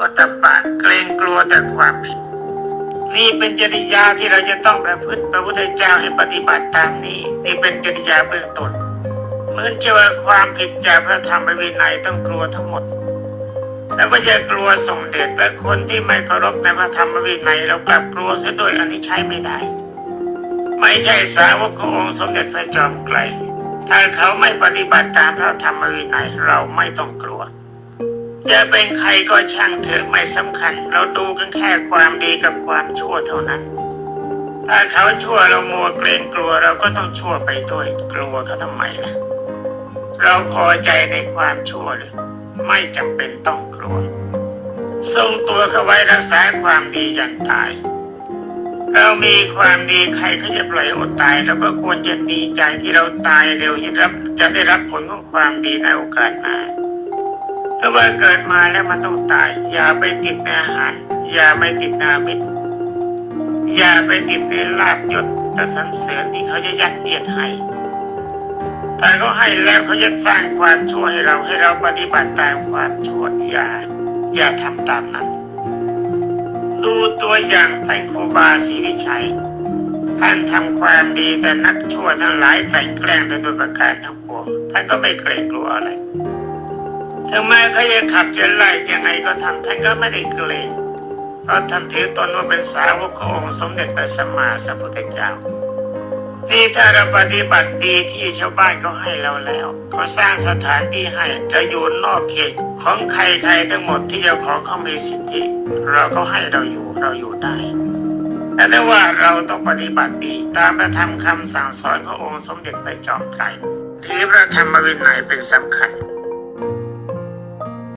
อตตปปะเกรงกลัวแต่ความผิด นี่เป็นจริยาที่เราจะต้องประพฤติพระพุทธเจ้าให้ปฏิบัติตามนี้ นี่เป็นจริยาเบื้องต้นเหมือนจะว่าความผิดจากพระธรรมวินัยต้องกลัวทั้งหมด แล้วก็จะกลัวส่งเดชและคนที่ไม่เคารพในพระธรรมวินัยเรากลับกลัวซะด้วยอันนี้ใช้ไม่ได้ ไม่ใช่สาวกขององค์สมเด็จพระจอมไกลถ้าเขาไม่ปฏิบัติตามพระธรรมวินัยเราไม่ต้องกลัว จะเป็นใครก็ช่างเถอะไม่สำคัญ เราดูกันแค่ความดีกับความชั่วเท่านั้น ถ้าเขาชั่วเรามัวเกรงกลัวเราก็ต้องชั่วไปด้วยกลัวเขาทำไมล่ะ เราพอใจในความชั่วหรือไม่จำเป็นต้องกลัว ทรงตัวเขาไว้รักษาความดีอย่างตาย เรามีความดีใครเขาจะปล่อยอดตายเราก็ควรจะดีใจที่เราตายเร็วจะรับจะได้รับผลของความดีในโอกาสหน้า ถ้าว่าเกิดมาแล้วมันต้องตาย อย่าไปติดในอาหาร อย่าไปติดนามิตรอย่าไปติดในลาบยศและสรรเสริญที่เขาจะยัดเยียดให้ถ้าเขาให้แล้วเขาจะสร้างความชั่วให้เราให้เราปฏิบัติตามความชั่วอย่าอย่าทำตามนั้น ดูตัวอย่างท่านครูบาศรีวิชัย ท่านทำความดีแต่นักชั่วทั้งหลายกลั่นแกล้งโดยประการทั้งปวงท่านก็ไม่เกรงกลัวอะไร ถึงแม้เขาจะขับจะไล่ยังไงก็ทำท่านก็ไม่ได้เกรงเพราะท่านถือตนว่าเป็นสาวกขององค์สมเด็จพระสัมมาสัมพุทธเจ้าที่ถ้าเราปฏิบัติดีที่ชาวบ้านเขาให้เราแล้วเขาสร้างสถานที่ให้จะอยู่นอกเขตของใครๆทั้งหมดที่เจ้าของเขามีสิทธิเราก็ให้เราอยู่เราอยู่ได้แต่ถ้าว่าเราต้องปฏิบัติดีตามพระธรรมคำสั่งสอนขององค์สมเด็จพระจอมไตรถือพระธรรมวินัยเป็นสำคัญ